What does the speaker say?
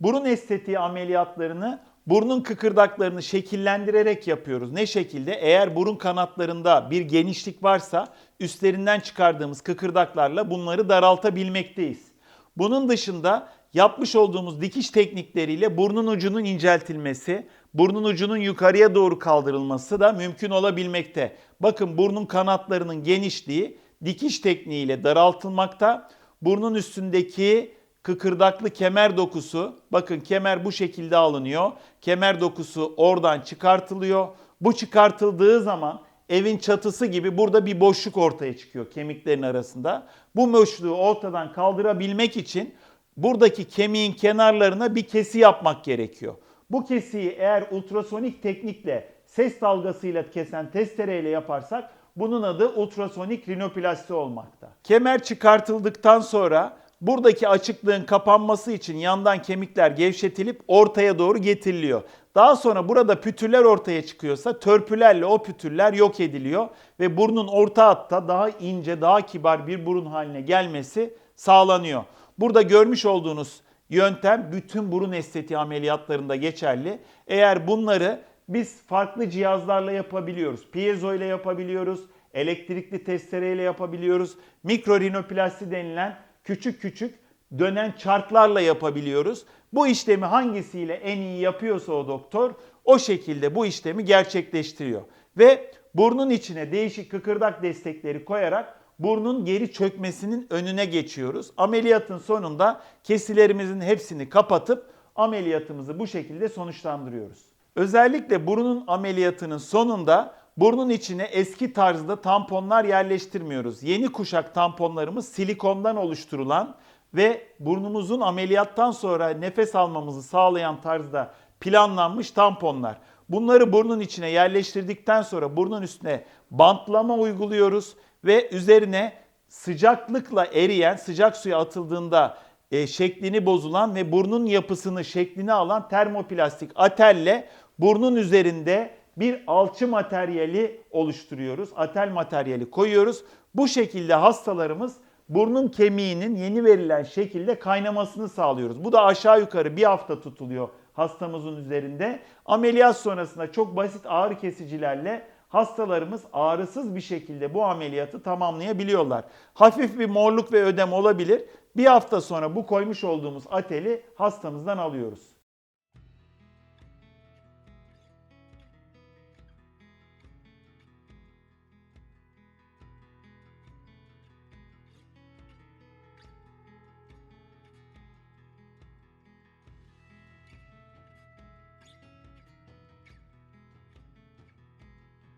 Burun estetiği ameliyatlarını burnun kıkırdaklarını şekillendirerek yapıyoruz. Ne şekilde? Eğer burun kanatlarında bir genişlik varsa üstlerinden çıkardığımız kıkırdaklarla bunları daraltabilmekteyiz. Bunun dışında yapmış olduğumuz dikiş teknikleriyle burnun ucunun inceltilmesi, burnun ucunun yukarıya doğru kaldırılması da mümkün olabilmekte. Bakın burnun kanatlarının genişliği dikiş tekniğiyle daraltılmakta. Burnun üstündeki kıkırdaklı kemer dokusu, bakın kemer bu şekilde alınıyor. Kemer dokusu oradan çıkartılıyor. Bu çıkartıldığı zaman evin çatısı gibi burada bir boşluk ortaya çıkıyor kemiklerin arasında. Bu boşluğu ortadan kaldırabilmek için buradaki kemiğin kenarlarına bir kesi yapmak gerekiyor. Bu kesiyi eğer ultrasonik teknikle ses dalgasıyla kesen testereyle yaparsak bunun adı ultrasonik rinoplasti olmakta. Kemer çıkartıldıktan sonra buradaki açıklığın kapanması için yandan kemikler gevşetilip ortaya doğru getiriliyor. Daha sonra burada pütürler ortaya çıkıyorsa törpülerle o pütürler yok ediliyor ve burnun orta hatta daha ince, daha kibar bir burun haline gelmesi sağlanıyor. Burada görmüş olduğunuz yöntem bütün burun estetiği ameliyatlarında geçerli. Eğer bunları biz farklı cihazlarla yapabiliyoruz. Piezo ile yapabiliyoruz, elektrikli testereyle yapabiliyoruz. Mikrorinoplasti denilen küçük küçük dönen çarklarla yapabiliyoruz. Bu işlemi hangisiyle en iyi yapıyorsa o doktor o şekilde bu işlemi gerçekleştiriyor. Ve burnun içine değişik kıkırdak destekleri koyarak burnun geri çökmesinin önüne geçiyoruz. Ameliyatın sonunda kesilerimizin hepsini kapatıp ameliyatımızı bu şekilde sonuçlandırıyoruz. Özellikle burunun ameliyatının sonunda burnun içine eski tarzda tamponlar yerleştirmiyoruz. Yeni kuşak tamponlarımız silikondan oluşturulan ve burnumuzun ameliyattan sonra nefes almamızı sağlayan tarzda planlanmış tamponlar. Bunları burnun içine yerleştirdikten sonra burnun üstüne bantlama uyguluyoruz ve üzerine sıcaklıkla eriyen, sıcak suya atıldığında e, şeklini bozulan ve burnun yapısını, şeklini alan termoplastik atelle burnun üzerinde bir alçı materyali oluşturuyoruz. Atel materyali koyuyoruz. Bu şekilde hastalarımız burnun kemiğinin yeni verilen şekilde kaynamasını sağlıyoruz. Bu da aşağı yukarı bir hafta tutuluyor hastamızın üzerinde. Ameliyat sonrasında çok basit ağrı kesicilerle hastalarımız ağrısız bir şekilde bu ameliyatı tamamlayabiliyorlar. Hafif bir morluk ve ödem olabilir. Bir hafta sonra bu koymuş olduğumuz ateli hastamızdan alıyoruz.